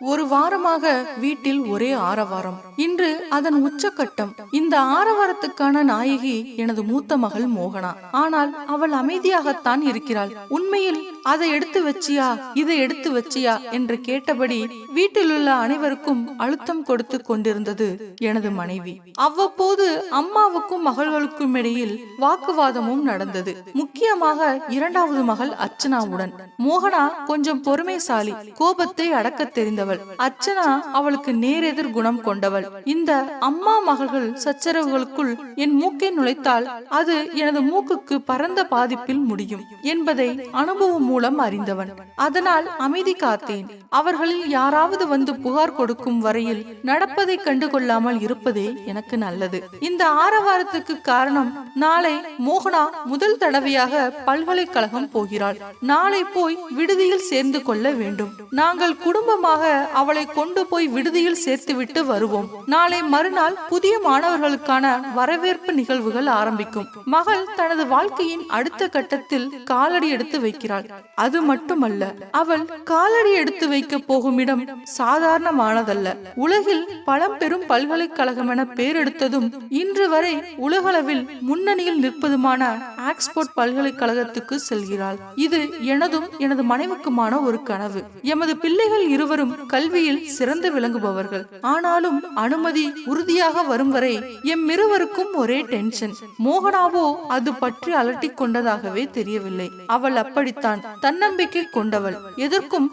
ஒரு வாரமாக வீட்டில் ஒரே ஆரவாரம். இன்று அதன் உச்சக்கட்டம். இந்த ஆரவாரத்துக்கான நாயகி எனது மூத்த மகள் மோகனா. ஆனால் அவள் அமைதியாகத்தான் இருக்கிறாள். உண்மையில் அதை எடுத்து வச்சியா? இதை எடுத்து வச்சியா? என்று கேட்டபடி வீட்டில் உள்ள அனைவருக்கும் அழுத்தம் கொடுத்து கொண்டிருந்தது எனது மனைவி. அவ்வப்போது அம்மாவுக்கும் மகள்களுக்கும் இடையில் வாக்குவாதமும் நடந்தது. முக்கியமாக இரண்டாவது மகள் அர்ச்சனாவுடன். மோகனா கொஞ்சம் பொறுமைசாலி கோபத்தை அடக்க தெரிந்தவள். அர்ச்சனா அவளுக்கு நேரெதிர் குணம் கொண்டவள். இந்த அம்மா மகள்கள் சச்சரவுகளுக்குள் என் மூக்கை நுழைத்தால் அது எனது மூக்குக்கு பரந்த பாதிப்பில் முடியும் என்பதை அனுபவம் மூலம் அறிந்தவன். அதனால் அமைதி காத்தேன். அவர்களில் யாராவது வந்து புகார் கொடுக்கும் வரையில் நடப்பதை கண்டுகொள்ளாமல் இருப்பதே எனக்கு நல்லது. இந்த ஆரவாரத்துக்கு காரணம் நாளை மோகனா முதல் தடவையாக பல்கலைக்கழகம் போகிறாள். நாளை போய் விடுதியில் சேர்ந்து கொள்ள வேண்டும். நாங்கள் குடும்பமாக அவளை கொண்டு போய் விடுதியில் சேர்த்துவிட்டு வருவோம். நாளை மறுநாள் புதிய மாணவர்களுக்கான வரவேற்பு நிகழ்வுகள் ஆரம்பிக்கும். மகள் தனது வாழ்க்கையின் அடுத்த கட்டத்தில் காலடி எடுத்து வைக்கிறாள். அது மட்டுமல்ல அவள் காலடி எடுத்து வைக்க போகும் இடம் சாதாரணமானதல்ல. உலகில் பழம்பெரும் பல்கலைக்கழகம் என பேரெடுத்ததும் இன்று வரை உலகளவில் முன்னணியில் நிற்பதுமான ஆக்ஸ்போர்ட் பல்கலைக்கழகத்துக்கு செல்கிறாள். இது எனதும் எனது மனைவிக்குமான ஒரு கனவு. எமது பிள்ளைகள் இருவரும் கல்வியில் சிறந்து விளங்குபவர்கள். ஆனாலும் அனுமதி உறுதியாக வரும் வரை எம் இருவருக்கும் ஒரே டென்ஷன். மோகனாவோ அது பற்றி அலட்டிக் கொண்டதாகவே தெரியவில்லை. அவள் அப்படித்தான். தன்னம்பிக்கை கொண்டவள். எதற்கும்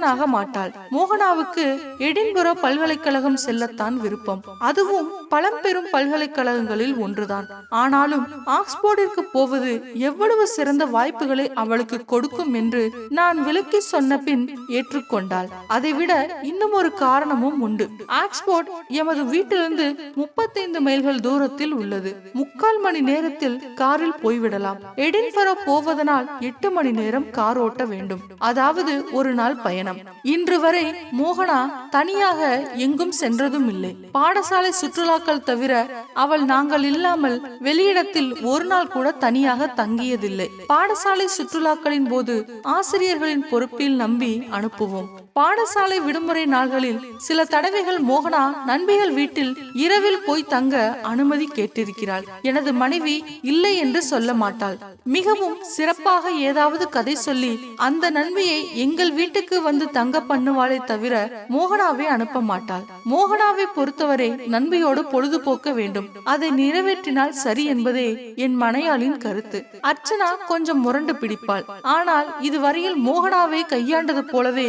ஆக மாட்டாள். மோகனாவுக்கு எடின்புற பல்கலைக்கழகம் செல்லத்தான் விருப்பம். அதுவும் பழம்பெரும் பல்கலைக்கழகங்களில் ஒன்றுதான். ஆனாலும் ஆக்ஸ்போர்டிற்கு போவது எவ்வளவு சிறந்த வாய்ப்புகளை அவளுக்கு கொடுக்கும் என்று நான் விளக்கி சொன்ன பின் ஏற்றுக்கொண்டாள். அதைவிட இன்னும் ஒரு காரணமும் உண்டு. ஆக்ஸ்போர்ட் எமது வீட்டிலிருந்து முப்பத்தைந்து மைல்கள் தூரத்தில் உள்ளது. முக்கால் மணி நேரத்தில் காரில் போய்விடலாம். எடின்பரோ போவதனால் எட்டு மணி நேரம் கார் ஓட்ட வேண்டும். அதாவது ஒரு நாள் பயணம். இன்று வரை மோகனா தனியாக எங்கும் சென்றதும் இல்லை. பாடசாலை சுற்றுலாக்கள் தவிர அவள் நாங்கள் இல்லாமல் வெளியிடத்தில் ஒரு நாள் கூட தனியாக தங்கியதில்லை. பாடசாலை சுற்றுலாக்களின் போது ஆசிரியர்களின் பொறுப்பில் நம்பி அனுப்புவோம். பாடசாலை விடுமுறை நாள்களில் சில தடவைகள் மோகனா நண்பிகள் வீட்டில் இரவில் போய் தங்க அனுமதி கேட்டிருக்கிறாள். எனது மனைவி இல்லை என்று சொல்ல மாட்டாள். மிகவும் சிறப்பாக ஏதாவது கதை சொல்லி அந்த நண்பியை எங்கள் வீட்டுக்கு வந்து தங்க பண்ணுவாளே தவிர மோகனாவை அனுப்ப மாட்டாள். மோகனாவை பொறுத்தவரை நண்பியோடு பொழுதுபோக்க வேண்டும். அதை நிறைவேற்றினால் சரி என்பதே என் மனையாளின் கருத்து. அர்ச்சனா கொஞ்சம் முரண்டு பிடிப்பாள். ஆனால் இதுவரையில் மோகனாவை கையாண்டது போலவே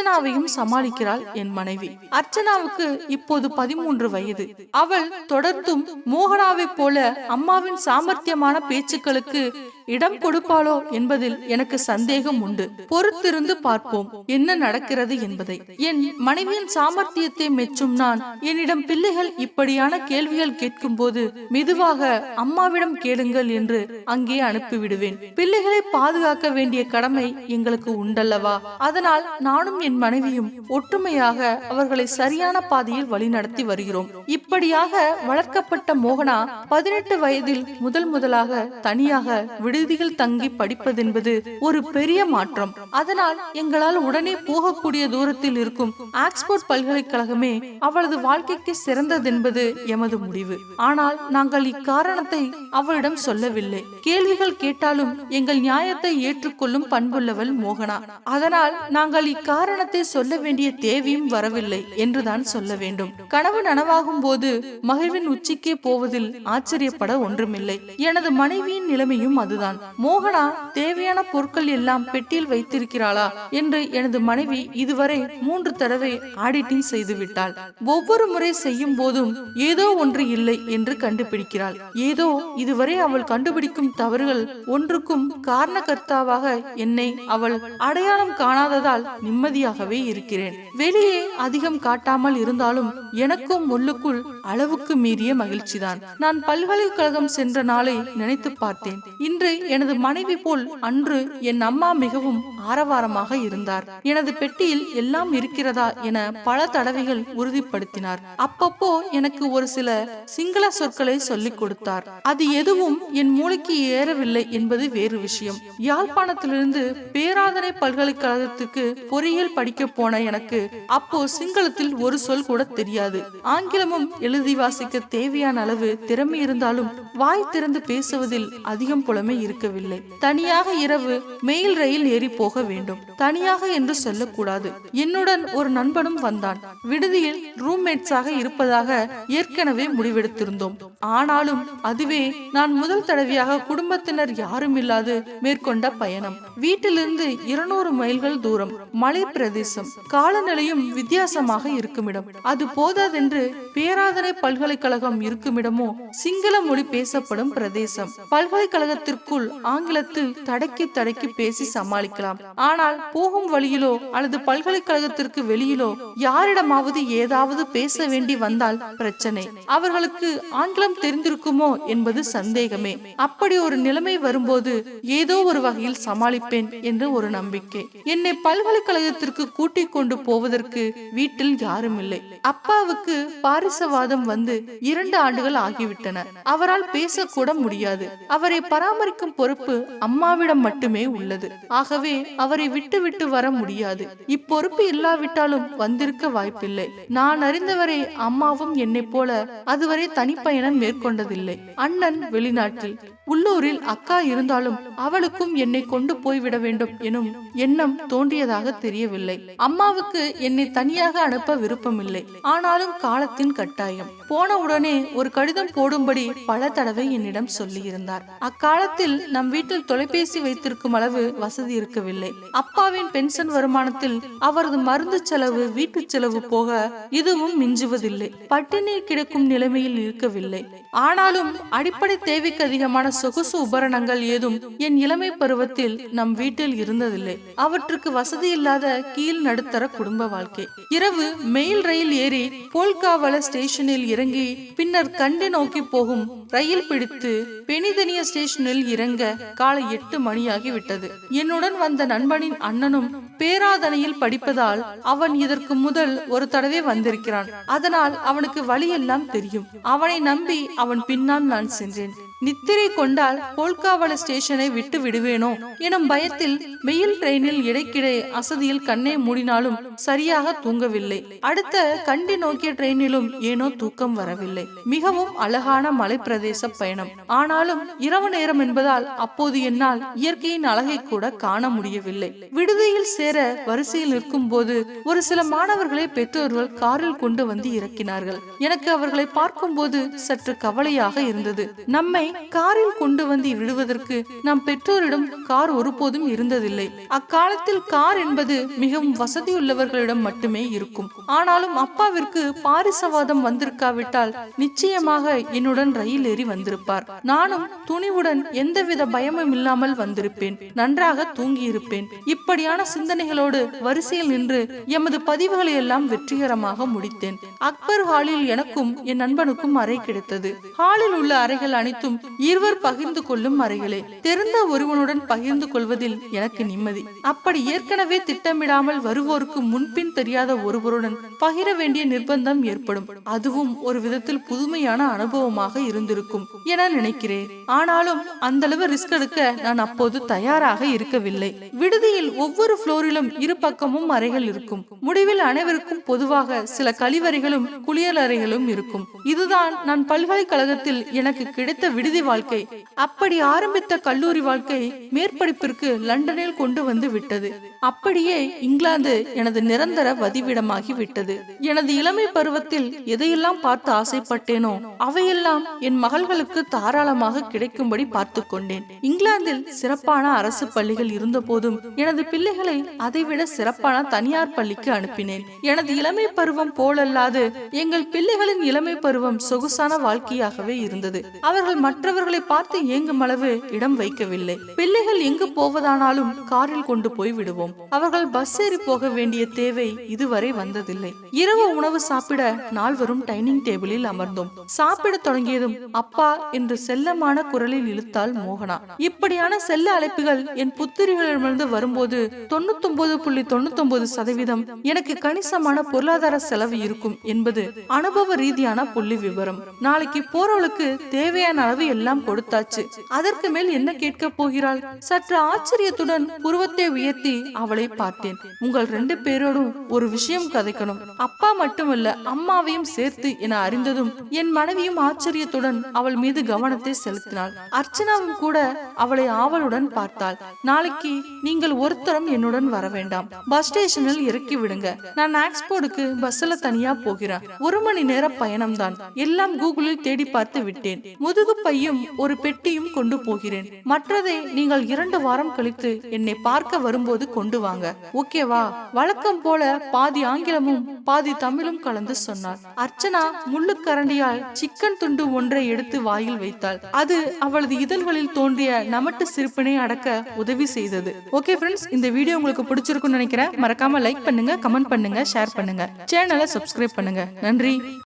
அர்ச்சனாவையும் சமாளிக்கிறாள் என் மனைவி. அர்ச்சனாவுக்கு இப்போது பதிமூன்று வயது. அவள் தொடர்ந்தும் மோகனாவை போல அம்மாவின் சாமர்த்தியமான பேச்சுக்களுக்கு இடம் கொடுப்பாளோ என்பதில் எனக்கு சந்தேகம் உண்டு. பொறுத்திருந்து பார்ப்போம் என்ன நடக்கிறது என்பதை. என் மனைவியின் சாமர்த்தியத்தை மெச்சும் நான் என்னிடம் பிள்ளைகள் இப்படியான கேள்விகள் கேட்கும் போது மெதுவாக அம்மாவிடம் கேளுங்கள் என்று அங்கே அனுப்பிவிடுவேன். பிள்ளைகளை பாதுகாக்க வேண்டிய கடமை எங்களுக்கு உண்டல்லவா? அதனால் நானும் என் மனைவியும் ஒற்றுமையாக அவர்களை சரியான பாதையில் வழிநடத்தி வருகிறோம். இப்படியாக வளர்க்கப்பட்ட மோகனா பதினெட்டு வயதில் முதல் முதலாக தனியாக விடுதியில் தங்கி படிப்பதென்பது ஒரு பெரிய மாற்றம். அதனால் எங்களால் உடனே போகக்கூடிய தூரத்தில் இருக்கும் ஆக்ஸ்போர்ட் பல்கலைக்கழகமே அவளது வாழ்க்கைக்கு சிறந்ததென்பது எமது முடிவு. ஆனால் நாங்கள் இக்காரணத்தை அவளிடம் சொல்லவில்லை. கேள்விகள் கேட்டாலும் எங்கள் நியாயத்தை ஏற்றுக்கொள்ளும் பண்புள்ளவள் மோகனா. அதனால் நாங்கள் இக்காரணத்தை சொல்ல வேண்டிய தேவையும் வரவில்லை என்றுதான் சொல்ல வேண்டும். கனவு நனவாகும் போது மகிழ்வின் உச்சிக்கே போவதில் ஆச்சரியப்பட ஒன்றுமில்லை. எனது மனைவியின் நிலைமையும் அதுதான். மோகனா தேவையான பொருட்கள் எல்லாம் பெட்டியில் வைத்திருக்கிறாளா என்று எனது மனைவி இதுவரை மூன்று தடவை ஆடிட்டிங் செய்து விட்டாள். ஒவ்வொரு முறை செய்யும் போதும் ஏதோ ஒன்று இல்லை என்று கண்டுபிடிக்கிறாள். ஏதோ இதுவரை அவள் கண்டுபிடிக்கும் தவறுகள் ஒன்றுக்கும் காரணகர்த்தாவாக என்னை அவள் அடையாளம் காணாததால் நிம்மதியாகவே இருக்கிறேன். வெளியே அதிகம் காட்டாமல் இருந்தாலும் எனக்கும் உள்ளுக்குள் அளவுக்கு மீறிய மகிழ்ச்சிதான். நான் பல்கலைக்கழகம் சென்ற நாளை நினைத்து பார்த்தேன். இன்று இன்று எனது மனைவி போல் அன்று என் அம்மா மிகவும் ஆரவாரமாக இருந்தார். எனது பெட்டியில் எல்லாம் இருக்கிறதா என பல தடவைகள் உறுதிப்படுத்தினார். அப்பப்போ எனக்கு ஒரு சில சிங்கள சொற்களை சொல்லிக் கொடுத்தார். அது எதுவும் என் மூளைக்கு ஏறவில்லை என்பது வேறு விஷயம். யாழ்ப்பாணத்திலிருந்து பேராதனை பல்கலைக்கழகத்துக்கு பொறியியல் படிக்க போன எனக்கு அப்போ சிங்களத்தில் ஒரு சொல் கூட தெரியாது. ஆங்கிலமும் எழுதி வாசிக்க தேவையான அளவு திறமை இருந்தாலும் வாய் திறந்து பேசுவதில் அதிகம் புலமை இருக்கவில்லை. தனியாக இரவு மெயில் ரயில் ஏறி போக வேண்டும். தனியாக என்று சொல்லக்கூடாது. என்னுடன் ஒரு நண்பனும் வந்தான். விடுதியில் ரூம்மேட்ஸாக இருப்பதாக ஏற்கனவே முடிவெடுத்திருந்தோம். ஆனாலும் அதுவே நான் முதல் தடவையாக குடும்பத்தினர் யாரும் இல்லாது மேற்கொண்ட பயணம். வீட்டிலிருந்து இருநூறு மைல்கள் தூரம் மலை பிரதேசம். காலநிலையும் வித்தியாசமாக இருக்குமிடம். அது போதாதென்று பேராதனை பல்கலைக்கழகம் இருக்குமிடமோ சிங்கள மொழி பேசப்படும் பிரதேசம். பல்கலைக்கழகத்திற்கு பல்கலைக்கழகத்திற்குள் ஆங்கிலத்தில் தடக்கி தடக்கி பேசி சமாளிக்கலாம். ஆனால் போகும் வழியிலோ அல்லது பல்கலைக்கழகத்திற்கு வெளியிலோ யாரிடமாவது ஏதாவது பேச வேண்டி வந்தால் பிரச்சனை. அவர்களுக்கு ஆங்கிலம் தெரிந்திருக்குமோ என்பது சந்தேகமே. அப்படி ஒரு நிலைமை வரும்போது ஏதோ ஒரு வகையில் சமாளிப்பேன் என்று ஒரு நம்பிக்கை. என்னை பல்கலைக்கழகத்திற்கு கூட்டிக் கொண்டு போவதற்கு வீட்டில் யாரும் இல்லை. அப்பாவுக்கு பாரிசவாதம் வந்து இரண்டு ஆண்டுகள் ஆகிவிட்டன. அவரால் பேசக்கூட முடியாது. அவரை பராமரிக்க பராமரிக்கும் பொறுப்பு அம்மாவிடம் மட்டுமே உள்ளது. ஆகவே அவரை விட்டு விட்டு வர முடியாது. இப்பொறுப்பு இல்லாவிட்டாலும் வந்திருக்க வாய்ப்பில்லை. நான் அறிந்தவரை அம்மாவும் என்னை போல அதுவரை தனிப்பயணம் மேற்கொண்டதில்லை. அண்ணன் வெளிநாட்டில். உள்ளூரில் அக்கா இருந்தாலும் அவளுக்கும் என்னை கொண்டு போய்விட வேண்டும் எனும் எண்ணம் தோன்றியதாக தெரியவில்லை. அம்மாவுக்கு என்னை தனியாக அனுப்ப விருப்பமில்லை. ஆனாலும் காலத்தின் கட்டாயம். போன உடனே ஒரு கடிதம் போடும்படி பல தடவை என்னிடம் சொல்லியிருந்தார். அக்காலத்தில் காலத்தில் நம் வீட்டில் தொலைபேசி வைத்திருக்கும் அளவு வசதி இருக்கவில்லை. அப்பாவின் பென்ஷன் வருமானத்தில் அவரது மருந்து செலவு வீட்டு செலவு போக இதுவும் மிஞ்சுவதில்லை. பட்டினி கிடக்கும் நிலைமையில் இருக்கவில்லை. ஆனாலும் அடிப்படை தேவைக்கு அதிகமான சொகுசு உபகரணங்கள் ஏதும் என் இளமை பருவத்தில் நம் வீட்டில் இருந்ததில்லை. அவற்றுக்கு வசதி இல்லாத கீழ் நடுத்தர குடும்ப வாழ்க்கை. இரவு மெயில் ரயில் ஏறி போல்காவல ஸ்டேஷனில் இறங்கி பின்னர் கண்டு நோக்கி போகும் ரயில் பிடித்து பெனிதனிய ஸ்டேஷனில் இறங்க காலை எட்டு மணியாகி விட்டது என்னுடன் வந்த நண்பனின் அண்ணனும் பேராதனையில் படிப்பதால் அவன் இதற்கு முதல் ஒரு தடவை வந்திருக்கிறான். அதனால் அவனுக்கு வழியெல்லாம் தெரியும். அவனை நம்பி அவன் பின்னால் நான் சென்றேன். நித்திரை கொண்டால் கோல்காவள ஸ்டேஷனை விட்டு விடுவேனோ? எனும் பயத்தில் வெயில் ட்ரெயினில் இடைக்கிடை அசதியில் கண்ணை மூடினாலும் சரியாக தூங்கவில்லை. அடுத்த கண்டி நோக்கிய ட்ரெயினிலும் ஏனோ தூக்கம் வரவில்லை. மிகவும் அழகான மலை பிரதேச பயணம். ஆனாலும் இரவு நேரம் என்பதால் அப்போது என்னால் இயற்கையின் அழகை கூட காண முடியவில்லை. விடுதியில் சேர வரிசையில் நிற்கும் போது ஒரு சில மாணவர்களை பெற்றோர்கள் காரில் கொண்டு வந்து இறக்கினார்கள். எனக்கு அவர்களை பார்க்கும்போது சற்று கவலையாக இருந்தது. நம்மை காரில் கொண்டு வந்து விடுவதற்கு நம் பெற்றோரிடம் கார் ஒருபோதும் இருந்ததில்லை. அக்காலத்தில் கார் என்பது மிகவும் வசதியுள்ளவர்களிடம் மட்டுமே இருக்கும். ஆனாலும் அப்பாவிற்கு பாரிசவாதம் வந்திருக்காவிட்டால் நிச்சயமாக என்னுடன் ரயில் ஏறி வந்திருப்பார். நானும் துணிவுடன் எந்தவித பயமும் இல்லாமல் வந்திருப்பேன். நன்றாக தூங்கியிருப்பேன். இப்படியான சிந்தனைகளோடு வரிசையில் நின்று எமது பதிவுகளை எல்லாம் வெற்றிகரமாக முடித்தேன். அக்பர் ஹாலில் எனக்கும் என் நண்பனுக்கும் அறை கிடைத்தது. ஹாலில் உள்ள அறைகள் அனைத்தும் இருவர் பகிர்ந்து கொள்ளும் அறைகளே. தெரிந்த ஒருவனுடன் பகிர்ந்து கொள்வதில் எனக்கு நிம்மதி. அப்படி ஏற்கனவே திட்டமிடாமல் வருவோருக்கு முன்பின் தெரியாத ஒருவருடன் பகிர வேண்டிய நிர்பந்தம் ஏற்படும். அதுவும் ஒரு விதத்தில் புதுமையான அனுபவமாக இருந்திருக்கும் என நினைக்கிறேன். ஆனாலும் அந்த அளவு ரிஸ்க் எடுக்க நான் அப்போது தயாராக இருக்கவில்லை. விடுதியில் ஒவ்வொரு புளோரிலும் இரு பக்கமும் அறைகள் இருக்கும். முடிவில் அனைவருக்கும் பொதுவாக சில கழிவறைகளும் குளியலறைகளும் இருக்கும். இதுதான் நான் பல்கலைக்கழகத்தில் எனக்கு கிடைத்த விடுதி வாழ்க்கை. அப்படி ஆரம்பித்த கல்லூரி வாழ்க்கை மேற்படிப்பிற்கு லண்டனில் கொண்டு வந்து விட்டது. அப்படியே இங்கிலாந்து எனது நிரந்தர வதிவிடமாகி விட்டது. எனது இளமை பருவத்தில் எதையெல்லாம் பார்த்து ஆசைப்பட்டேனோ அவையெல்லாம் என் மகள்களுக்கு தாராளமாக கிடைக்கும்படி பார்த்து கொண்டேன். இங்கிலாந்தில் சிறப்பான அரசு பள்ளிகள் இருந்த போதும் எனது பிள்ளைகளை அதைவிட சிறப்பான தனியார் பள்ளிக்கு அனுப்பினேன். எனது இளமை பருவம் போலல்லாது எங்கள் பிள்ளைகளின் இளமை பருவம் சொகுசான வாழ்க்கையாகவே இருந்தது. அவர்கள் மற்ற மற்றவர்களை பார்த்து ஏங்கும் அளவு இடம் வைக்கவில்லை. பிள்ளைகள் எங்கு போவதானாலும் காரில் கொண்டு போய் விடுவோம். அவர்கள் பஸ் ஏறி போக வேண்டிய தேவை இதுவரை வந்ததில்லை. இரவு உணவு சாப்பிட நால்வரும் டைனிங் டேபிளில் அமர்ந்தோம். சாப்பிட தொடங்கியதும் அப்பா என்று செல்லமான குரலில் இழுத்தாள் மோகனா. இப்படியான செல்ல அழைப்புகள் என் புத்திரிகளிடமிருந்து வரும்போது தொண்ணூத்தொன்பது புள்ளி தொண்ணூத்தொன்பது சதவீதம் எனக்கு கணிசமான பொருளாதார செலவு இருக்கும் என்பது அனுபவ ரீதியான புள்ளி விவரம். நாளைக்கு போறவளுக்கு தேவையான அளவு எல்லாம் கொடுத்தாச்சு. அதற்கு மேல் என்ன கேட்க போகிறாள்? சற்று ஆச்சரியத்துடன் புருவத்தை உயர்த்தி அவளை பார்த்தேன். உங்கள் ரெண்டு பேரோடும் ஒரு விஷயம் கதைக்கணும். அப்பா மட்டுமல்ல அம்மாவையும் சேர்த்து என அறிந்ததும் என் மனைவியும் ஆச்சரியத்துடன் அவள் மீது கவனத்தை செலுத்தினாள். அர்ச்சனாவும் கூட அவளை ஆவலுடன் பார்த்தாள். நாளைக்கு நீங்கள் ஒருத்தரம் என்னுடன் வர வேண்டாம். பஸ் ஸ்டேஷனில் இறக்கி விடுங்க. நான் ஆக்ஸ்போர்டுக்கு பஸ்ல தனியா போகிறேன். ஒரு மணி நேர பயணம்தான். எல்லாம் கூகுளில் தேடி பார்த்து விட்டேன். முதுகு பையும் ஒரு பெட்டியும் கொண்டு போகிறேன். மற்றதை நீங்கள் இரண்டு வாரம் கழித்து என்னை பார்க்க வரும்போது கொண்டு வாங்க. ஓகேவா வழக்கம் போல பாதி ஆங்கிலமும் பாதி தமிழும் கலந்து சொன்னார் அர்ச்சனா முள்ளுக்கரண்டியால் சிக்கன் துண்டு ஒன்றை எடுத்து வாயில் வைத்தாள். அது அவளது இதழ்களில் தோன்றிய நமட்டு சிரிப்பினை அடக்க உதவி செய்தது. ஓகே ஃப்ரெண்ட்ஸ் இந்த வீடியோ உங்களுக்கு பிடிச்சிருக்கும்னு நினைக்கிறேன். மறக்காம லைக் பண்ணுங்க கமெண்ட் பண்ணுங்க ஷேர் பண்ணுங்க. சேனலை சப்ஸ்கிரைப் பண்ணுங்க. நன்றி.